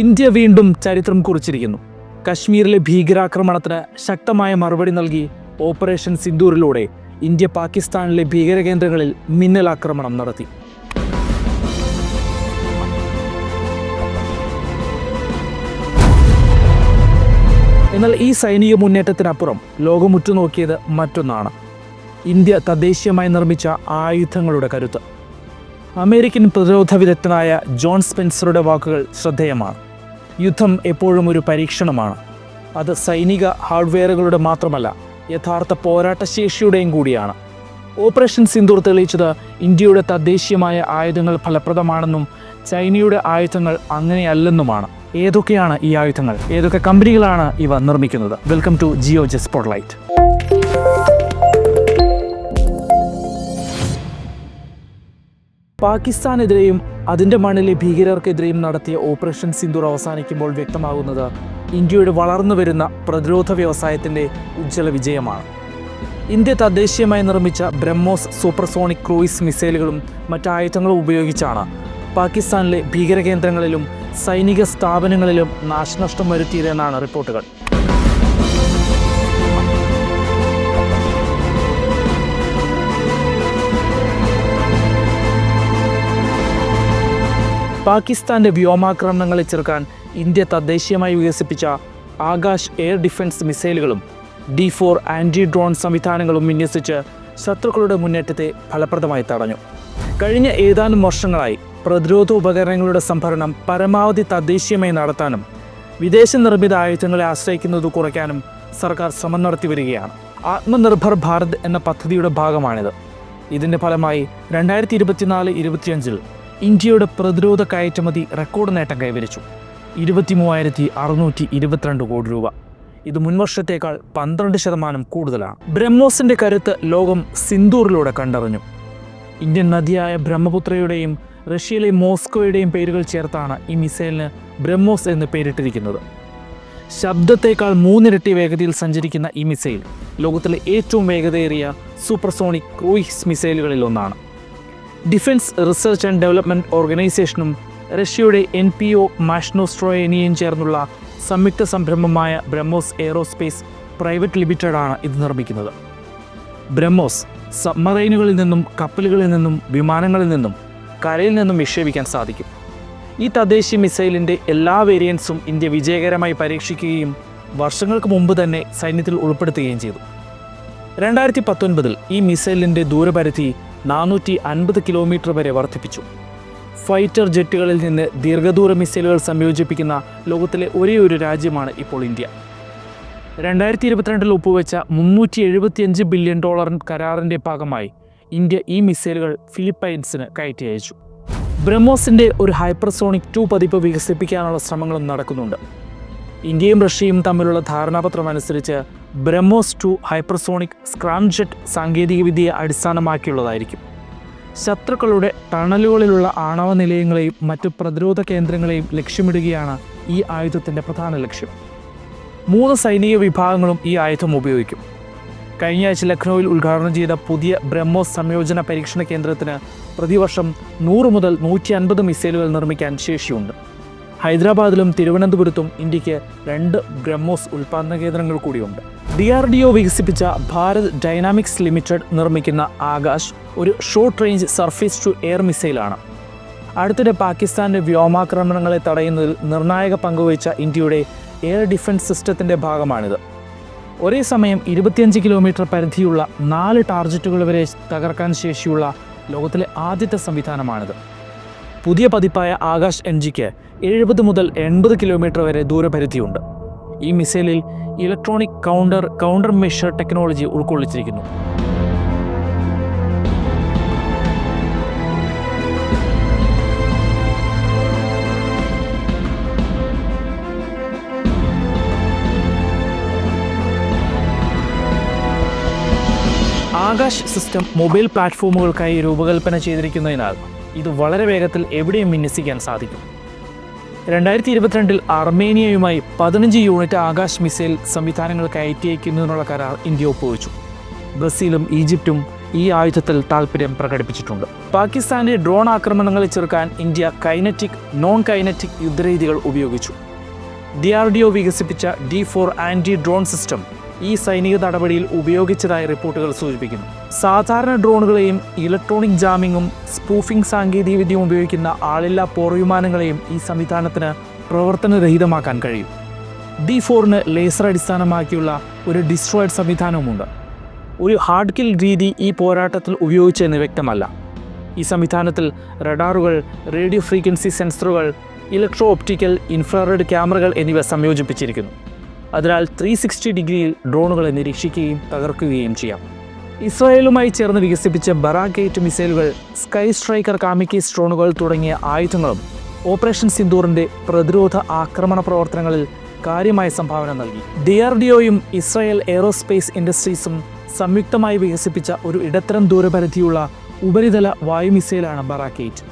India വീണ്ടും ചരിത്രം കുറിച്ചിരിക്കുന്നു. കശ്മീരിലെ ഭീകരാക്രമണത്തിന് ശക്തമായ മറുപടി നൽകി ഓപ്പറേഷൻ സിന്ദൂറിലൂടെ ഇന്ത്യ പാകിസ്ഥാനിലെ ഭീകരകേന്ദ്രങ്ങളിൽ മിന്നലാക്രമണം നടത്തി. എന്നാൽ ഈ സൈനിക മുന്നേറ്റത്തിനപ്പുറം ലോകം ഉറ്റുനോക്കിയത് മറ്റൊന്നാണ്. ഇന്ത്യ തദ്ദേശീയമായി നിർമ്മിച്ച ആയുധങ്ങളുടെ കരുത്ത്. അമേരിക്കൻ പ്രതിരോധ വിദഗ്ധനായ ജോൺ സ്പെൻസറുടെ വാക്കുകൾ ശ്രദ്ധേയമാണ്. യുദ്ധം എപ്പോഴും ഒരു പരീക്ഷണമാണ്. അത് സൈനിക ഹാർഡ്വെയറുകളുടെ മാത്രമല്ല യഥാർത്ഥ പോരാട്ട പോരാട്ടശേഷിയുടെയും കൂടിയാണ്. ഓപ്പറേഷൻ സിന്ദൂർ തെളിയിച്ചത് ഇന്ത്യയുടെ തദ്ദേശീയമായ ആയുധങ്ങൾ ഫലപ്രദമാണെന്നും ചൈനയുടെ ആയുധങ്ങൾ അങ്ങനെയല്ലെന്നുമാണ്. ഏതൊക്കെയാണ് ഈ ആയുധങ്ങൾ? ഏതൊക്കെ കമ്പനികളാണ് ഇവ നിർമ്മിക്കുന്നത്? Welcome to Jio J spotlight പാകിസ്ഥാനെതിരെയും അതിന്റെ മണ്ണിലെ ഭീകരർക്കെതിരെയും നടത്തിയ ഓപ്പറേഷൻ സിന്ദൂർ അവസാനിക്കുമ്പോൾ വ്യക്തമാകുന്നത് ഇന്ത്യയുടെ വളർന്നു വരുന്ന പ്രതിരോധ വ്യവസായത്തിന്റെ ഉജ്ജ്വല വിജയമാണ്. ഇന്ത്യ തദ്ദേശീയമായി നിർമ്മിച്ച ബ്രഹ്മോസ് സൂപ്പർസോണിക് ക്രൂയിസ് മിസൈലുകളും മറ്റായുധങ്ങളും ഉപയോഗിച്ചാണ് പാകിസ്ഥാനിലെ ഭീകരകേന്ദ്രങ്ങളിലും സൈനിക സ്ഥാപനങ്ങളിലും നാശനഷ്ടം വരുത്തിയതെന്നാണ് റിപ്പോർട്ടുകൾ. പാകിസ്ഥാന്റെ വ്യോമാക്രമണങ്ങളെ ചെറുക്കാൻ ഇന്ത്യ തദ്ദേശീയമായി വികസിപ്പിച്ച ആകാശ് എയർ ഡിഫൻസ് മിസൈലുകളും ഡി ഫോർ ആന്റി ഡ്രോൺ സംവിധാനങ്ങളും വിന്യസിച്ച് ശത്രുക്കളുടെ മുന്നേറ്റത്തെ ഫലപ്രദമായി തടഞ്ഞു. കഴിഞ്ഞ ഏതാനും വർഷങ്ങളായി പ്രതിരോധ ഉപകരണങ്ങളുടെ സംഭരണം പരമാവധി തദ്ദേശീയമായി നടത്താനും വിദേശ നിർമ്മിത ആയുധങ്ങളെ ആശ്രയിക്കുന്നത് കുറയ്ക്കാനും സർക്കാർ ശ്രമം നടത്തി വരികയാണ്. ആത്മനിർഭർ ഭാരത് എന്ന പദ്ധതിയുടെ ഭാഗമാണിത്. ഇതിന്റെ ഫലമായി രണ്ടായിരത്തി ഇരുപത്തിനാല് ഇരുപത്തിയഞ്ചിൽ ഇന്ത്യയുടെ പ്രതിരോധ കയറ്റുമതി റെക്കോർഡ് നേട്ടം കൈവരിച്ചു. ഇരുപത്തി മൂവായിരത്തി അറുന്നൂറ്റി ഇരുപത്തിരണ്ട് കോടി രൂപ. ഇത് മുൻവർഷത്തേക്കാൾ പന്ത്രണ്ട് ശതമാനം കൂടുതലാണ്. ബ്രഹ്മോസിന്റെ കരുത്ത് ലോകം സിന്ദൂറിലൂടെ കണ്ടറിഞ്ഞു. ഇന്ത്യൻ നദിയായ ബ്രഹ്മപുത്രയുടെയും റഷ്യയിലെ മോസ്കോയുടെയും പേരുകൾ ചേർത്താണ് ഈ മിസൈലിന് ബ്രഹ്മോസ് എന്ന് പേരിട്ടിരിക്കുന്നത്. ശബ്ദത്തേക്കാൾ മൂന്നിരട്ടി വേഗതയിൽ സഞ്ചരിക്കുന്ന ഈ മിസൈൽ ലോകത്തിലെ ഏറ്റവും വേഗതയേറിയ സൂപ്പർസോണിക് ക്രൂയിസ് മിസൈലുകളിൽ ഒന്നാണ്. ഡിഫൻസ് റിസർച്ച് ആൻഡ് ഡെവലപ്മെന്റ് ഓർഗനൈസേഷനും റഷ്യയുടെ എൻ പി ഒ മാഷ്നോസ്ട്രോയനിയും ചേർന്നുള്ള സംയുക്ത സംരംഭമായ ബ്രഹ്മോസ് എയറോസ്പേസ് പ്രൈവറ്റ് ലിമിറ്റഡാണ് ഇത് നിർമ്മിക്കുന്നത്. ബ്രഹ്മോസ് സബ്മറൈനുകളിൽ നിന്നും കപ്പലുകളിൽ നിന്നും വിമാനങ്ങളിൽ നിന്നും കരയിൽ നിന്നും വിക്ഷേപിക്കാൻ സാധിക്കും. ഈ തദ്ദേശീയ മിസൈലിന്റെ എല്ലാ വേരിയൻസും ഇന്ത്യ വിജയകരമായി പരീക്ഷിക്കുകയും വർഷങ്ങൾക്ക് മുമ്പ് തന്നെ സൈന്യത്തിൽ ഉൾപ്പെടുത്തുകയും ചെയ്തു. രണ്ടായിരത്തി പത്തൊൻപതിൽ ഈ മിസൈലിന്റെ ദൂരപരിധി നാനൂറ്റി അൻപത് കിലോമീറ്റർ വരെ വർദ്ധിപ്പിച്ചു. ഫൈറ്റർ ജെറ്റുകളിൽ നിന്ന് ദീർഘദൂര മിസൈലുകൾ സംയോജിപ്പിക്കുന്ന ലോകത്തിലെ ഒരേ ഒരു രാജ്യമാണ് ഇപ്പോൾ ഇന്ത്യ. രണ്ടായിരത്തി ഇരുപത്തിരണ്ടിൽ ഒപ്പുവെച്ച മുന്നൂറ്റി എഴുപത്തിയഞ്ച് ബില്യൺ ഡോളർ കരാറിന്റെ ഭാഗമായി ഇന്ത്യ ഈ മിസൈലുകൾ ഫിലിപ്പൈൻസിന് കയറ്റി അയച്ചു. ബ്രഹ്മോസിന്റെ ഒരു ഹൈപ്പർസോണിക് ടു പതിപ്പ് വികസിപ്പിക്കാനുള്ള ശ്രമങ്ങളും നടക്കുന്നുണ്ട്. ഇന്ത്യയും റഷ്യയും തമ്മിലുള്ള ധാരണാപത്രം അനുസരിച്ച് ബ്രഹ്മോസ് ടു ഹൈപ്പർസോണിക് സ്ക്രാംജെറ്റ് സാങ്കേതികവിദ്യയെ അടിസ്ഥാനമാക്കിയുള്ളതായിരിക്കും. ശത്രുക്കളുടെ ടണലുകളിലുള്ള ആണവ നിലയങ്ങളെയും മറ്റു പ്രതിരോധ കേന്ദ്രങ്ങളെയും ലക്ഷ്യമിടുകയാണ് ഈ ആയുധത്തിന്റെ പ്രധാന ലക്ഷ്യം. മൂന്ന് സൈനിക വിഭാഗങ്ങളും ഈ ആയുധം ഉപയോഗിക്കും. കഴിഞ്ഞ ആഴ്ച ലക്നൌവിൽ ഉദ്ഘാടനം ചെയ്ത പുതിയ ബ്രഹ്മോസ് സംയോജന പരീക്ഷണ കേന്ദ്രത്തിന് പ്രതിവർഷം നൂറ് മുതൽ നൂറ്റി അൻപത് മിസൈലുകൾ നിർമ്മിക്കാൻ ശേഷിയുണ്ട്. ഹൈദരാബാദിലും തിരുവനന്തപുരത്തും ഇന്ത്യയ്ക്ക് രണ്ട് ബ്രഹ്മോസ് ഉൽപാദന കേന്ദ്രങ്ങൾ കൂടിയുണ്ട്. ഡി ആർ ഡി ഒ വികസിപ്പിച്ച ഭാരത് ഡൈനാമിക്സ് ലിമിറ്റഡ് നിർമ്മിക്കുന്ന ആകാശ് ഒരു short range surface to air മിസൈലാണ് അടുത്തിടെ പാകിസ്ഥാന്റെ വ്യോമാക്രമണങ്ങളെ തടയുന്നതിൽ നിർണായക പങ്കുവഹിച്ച ഇന്ത്യയുടെ എയർ ഡിഫൻസ് സിസ്റ്റത്തിന്റെ ഭാഗമാണിത്. ഒരേ സമയം ഇരുപത്തിയഞ്ച് കിലോമീറ്റർ പരിധിയുള്ള നാല് ടാർജറ്റുകൾ വരെ തകർക്കാൻ ശേഷിയുള്ള ലോകത്തിലെ ആദ്യത്തെ സംവിധാനമാണിത്. പുതിയ പതിപ്പായ ആകാശ് എൻ ജിക്ക് എഴുപത് മുതൽ എൺപത് കിലോമീറ്റർ വരെ ദൂരപരിധിയുണ്ട്. ഈ മിസൈലിൽ electronic counter counter measure technology ഉൾക്കൊള്ളിച്ചിരിക്കുന്നു. Akash system mobile പ്ലാറ്റ്ഫോമുകൾക്കായി രൂപകൽപ്പന ചെയ്തിരിക്കുന്നതിനാൽ ഇത് വളരെ വേഗത്തിൽ എവിടെയും വിന്യസിക്കാൻ സാധിക്കും. രണ്ടായിരത്തി ഇരുപത്തിരണ്ടിൽ അർമേനിയയുമായി പതിനഞ്ച് യൂണിറ്റ് ആകാശ് മിസൈൽ സംവിധാനങ്ങൾ കയറ്റി അയക്കുന്നതിനുള്ള കരാർ ഇന്ത്യ ഒപ്പുവെച്ചു. ബ്രസീലും ഈജിപ്തും ഈ ആയുധത്തിൽ താൽപ്പര്യം പ്രകടിപ്പിച്ചിട്ടുണ്ട്. പാകിസ്ഥാന്റെ ഡ്രോൺ ആക്രമണങ്ങളെ ചെറുക്കാൻ ഇന്ത്യ കൈനറ്റിക് നോൺ കൈനറ്റിക് യുദ്ധരീതികൾ ഉപയോഗിച്ചു. ഡി ആർ ഡി ഒ വികസിപ്പിച്ച D four anti drone system ഈ സൈനിക നടപടിയിൽ ഉപയോഗിച്ചതായി റിപ്പോർട്ടുകൾ സൂചിപ്പിക്കുന്നു. സാധാരണ ഡ്രോണുകളെയും ഇലക്ട്രോണിക് ജാമിങ്ങും സ്പൂഫിംഗ് സാങ്കേതികവിദ്യയും ഉപയോഗിക്കുന്ന ആളില്ലാ പോർവിമാനങ്ങളെയും ഈ സംവിധാനത്തിന് പ്രവർത്തനരഹിതമാക്കാൻ കഴിയും. ഡി ഫോറിന് ലേസർ അടിസ്ഥാനമാക്കിയുള്ള ഒരു ഡിസ്ട്രോയിഡ് സംവിധാനവുമുണ്ട്. ഒരു ഹാർഡ് കിൽ രീതി ഈ പോരാട്ടത്തിൽ ഉപയോഗിച്ചെന്ന് വ്യക്തമല്ല. ഈ സംവിധാനത്തിൽ റഡാറുകൾ റേഡിയോ ഫ്രീക്വൻസി സെൻസറുകൾ ഇലക്ട്രോ ഓപ്റ്റിക്കൽ ഇൻഫ്രാറെഡ് ക്യാമറകൾ എന്നിവ സംയോജിപ്പിച്ചിരിക്കുന്നു. അതിനാൽ ത്രീ സിക്സ്റ്റി ഡിഗ്രിയിൽ ഡ്രോണുകളെ നിരീക്ഷിക്കുകയും തകർക്കുകയും ചെയ്യാം. ഇസ്രായേലുമായി ചേർന്ന് വികസിപ്പിച്ച ബറാഗേറ്റ് മിസൈലുകൾ സ്കൈ സ്ട്രൈക്കർ കാമിക്കേസ് ഡ്രോണുകൾ തുടങ്ങിയ ആയുധങ്ങളും ഓപ്പറേഷൻ സിന്ദൂറിന്റെ പ്രതിരോധ ആക്രമണ പ്രവർത്തനങ്ങളിൽ കാര്യമായ സംഭാവന നൽകി. ഡി ആർ ഡി ഒയും ഇസ്രായേൽ എയറോസ്പേസ് ഇൻഡസ്ട്രീസും സംയുക്തമായി വികസിപ്പിച്ച ഒരു ഇടത്തരം ദൂരപരിധിയുള്ള ഉപരിതല വായു മിസൈലാണ് ബറാക്കേറ്റ്.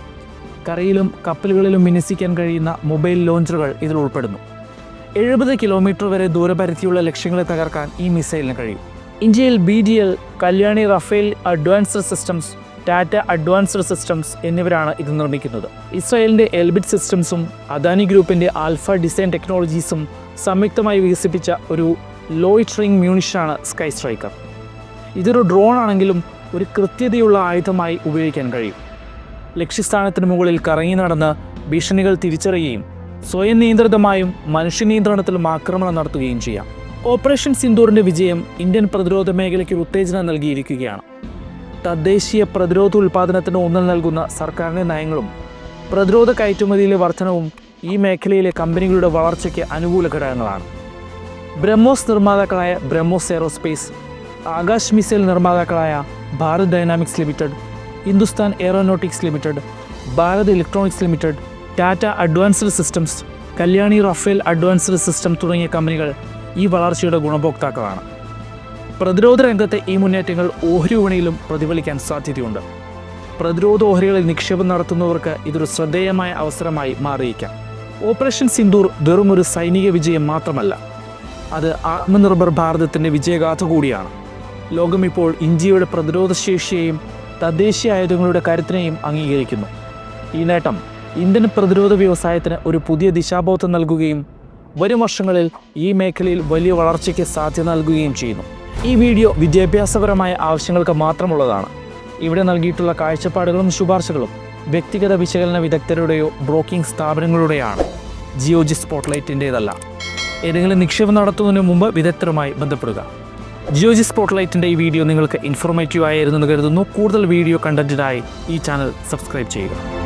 കരയിലും കപ്പലുകളിലും വിന്യസിക്കാൻ കഴിയുന്ന മൊബൈൽ ലോഞ്ചറുകൾ ഇതിൽ ഉൾപ്പെടുന്നു. എഴുപത് കിലോമീറ്റർ വരെ ദൂരപരിധിയുള്ള ലക്ഷ്യങ്ങളെ തകർക്കാൻ ഈ മിസൈലിന് കഴിയും. ഇന്ത്യയിൽ B D L Kalyani Rafael advanced systems Tata advanced systems എന്നിവരാണ് ഇത് നിർമ്മിക്കുന്നത്. ഇസ്രായേലിന്റെ എൽബിറ്റ് സിസ്റ്റംസും അദാനി ഗ്രൂപ്പിന്റെ ആൽഫ ഡിസൈൻ ടെക്നോളജീസും സംയുക്തമായി വികസിപ്പിച്ച ഒരു ലോയിട്രിങ് മ്യൂണിഷനാണ് സ്കൈ സ്ട്രൈക്കർ. ഇതൊരു ഡ്രോൺ ആണെങ്കിലും ഒരു കൃത്യതയുള്ള ആയുധമായി ഉപയോഗിക്കാൻ കഴിയും. ലക്ഷ്യസ്ഥാനത്തിന് മുകളിൽ കറങ്ങി നടന്ന് ഭീഷണികൾ തിരിച്ചറിയുകയും സ്വയം നിയന്ത്രിതമായും മനുഷ്യനിയന്ത്രണത്തിലും ആക്രമണം നടത്തുകയും ചെയ്യാം. ഓപ്പറേഷൻ സിന്ദൂറിന്റെ വിജയം ഇന്ത്യൻ പ്രതിരോധ മേഖലയ്ക്ക് ഉത്തേജനം നൽകിയിരിക്കുകയാണ്. തദ്ദേശീയ പ്രതിരോധ ഉൽപ്പാദനത്തിന് ഊന്നൽ നൽകുന്ന സർക്കാരിന്റെ നയങ്ങളും പ്രതിരോധ കയറ്റുമതിയിലെ വർധനവും ഈ മേഖലയിലെ കമ്പനികളുടെ വളർച്ചയ്ക്ക് അനുകൂല ഘടകങ്ങളാണ്. ബ്രഹ്മോസ് നിർമ്മാതാക്കളായ BrahMos aerospace Akash missile നിർമ്മാതാക്കളായ Bharat dynamics limited Hindustan aeronautics limited Bharat electronics limited Tata advanced systems Kalyani Rafael advanced system തുടങ്ങിയ കമ്പനികൾ ഈ വളർച്ചയുടെ ഗുണഭോക്താക്കളാണ്. പ്രതിരോധ രംഗത്തെ ഈ മുന്നേറ്റങ്ങൾ ഓഹരി വിപണിയിലും പ്രതിഫലിക്കാൻ സാധ്യതയുണ്ട്. പ്രതിരോധ ഓഹരികളിൽ നിക്ഷേപം നടത്തുന്നവർക്ക് ഇതൊരു ശ്രദ്ധേയമായ അവസരമായി മാറിയേക്കാം ഓപ്പറേഷൻ സിന്ദൂർ വെറും ഒരു സൈനിക വിജയം മാത്രമല്ല അത് ആത്മനിർഭർ ഭാരതത്തിന്റെ വിജയഗാഥ കൂടിയാണ്. ലോകം ഇപ്പോൾ ഇന്ത്യയുടെ പ്രതിരോധ പ്രതിരോധശേഷിയെയും തദ്ദേശീയ ആയുധങ്ങളുടെ കരുത്തിനെയും അംഗീകരിക്കുന്നു. ഈ നേട്ടം ഇന്ത്യൻ പ്രതിരോധ വ്യവസായത്തിന് ഒരു പുതിയ ദിശാബോധം നൽകുകയും വരും വർഷങ്ങളിൽ ഈ മേഖലയിൽ വലിയ വളർച്ചയ്ക്ക് സാധ്യത നൽകുകയും ചെയ്യുന്നു. ഈ വീഡിയോ വിദ്യാഭ്യാസപരമായ ആവശ്യങ്ങൾക്ക് മാത്രമുള്ളതാണ്. ഇവിടെ നൽകിയിട്ടുള്ള കാഴ്ചപ്പാടുകളും ശുപാർശകളും വ്യക്തിഗത വിശകലന വിദഗ്ധരുടെയോ ബ്രോക്കിംഗ് സ്ഥാപനങ്ങളുടെയാണ്. ജിയോജി സ്പോട്ട്ലൈറ്റിന്റേതല്ല. ഏതെങ്കിലും നിക്ഷേപം നടത്തുന്നതിന് മുമ്പ് വിദഗ്ധരുമായി ബന്ധപ്പെടുക. ജിയോജി സ്പോട്ട്ലൈറ്റിന്റെ ഈ വീഡിയോ നിങ്ങൾക്ക് ഇൻഫോർമേറ്റീവ് ആയിരുന്നു എന്ന് കരുതുന്നു. കൂടുതൽ വീഡിയോ കണ്ടന്റിനായി ഈ ചാനൽ സബ്സ്ക്രൈബ് ചെയ്യുക.